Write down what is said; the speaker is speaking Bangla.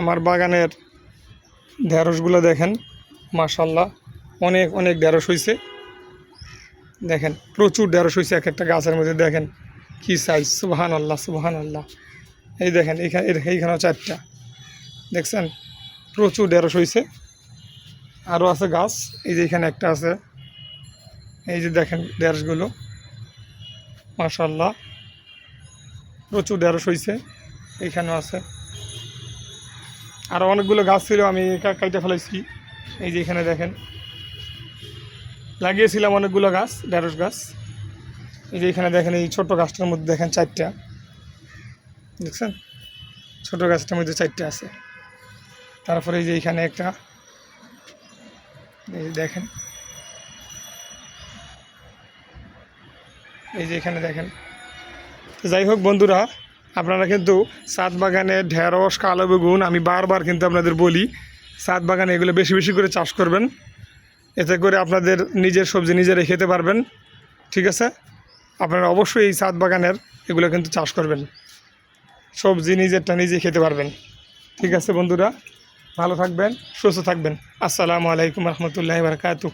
আমার বাগানের ঢেঁড়সগুলো দেখেন মাশাল্লাহ অনেক অনেক ঢেঁড়স হয়েছে দেখেন, প্রচুর ঢেঁড়স হয়েছে এক একটা গাছের মধ্যে, দেখেন কি সাইজ সুবাহান আল্লাহ সুবাহান আল্লাহ এই দেখেন, এইখানে এইখানেও চারটা। দেখছেন? প্রচুর ঢেঁড়স হয়েছে আরও আছে গাছ, এই যে এখানে একটা আছে। এই যে দেখেন ঢেঁড়সগুলো মাশাল্লাহ প্রচুর ঢেঁড়স হয়েছে এইখানেও আছে। আরও অনেকগুলো গাছ ছিল, আমি কাইটে ফেলাইছি। এই যে এখানে দেখেন। লাগিয়েছিলাম অনেকগুলো গাছ, ঢেঁড়স গাছ। এই যে এখানে দেখেন, এই ছোটো গাছটার মধ্যে দেখেন চারটা। দেখছেন? ছোট গাছটার মধ্যে চারটা আছে। তারপরে এই যে এখানে একটা। এই দেখেন। এই যে এখানে দেখেন। যাই হোক বন্ধুরা আপনারা কিন্তু সাত বাগানে ঢেঁড়স, কালো বেগুন, আমি বারবার কিন্তু আপনাদের বলি, সাত বাগানে এগুলো বেশি বেশি করে চাষ করবেন। এতে করে আপনাদের নিজের সবজি নিজেরাই খেতে পারবেন। ঠিক আছে? আপনারা অবশ্যই এই সাত বাগানের এগুলো কিন্তু চাষ করবেন। সবজি নিজেরটা নিজে খেতে পারবেন। ঠিক আছে বন্ধুরা? ভালো থাকবেন, সুস্থ থাকবেন। আসসালামু আলাইকুম রহমতুল্লাহ বারকাতু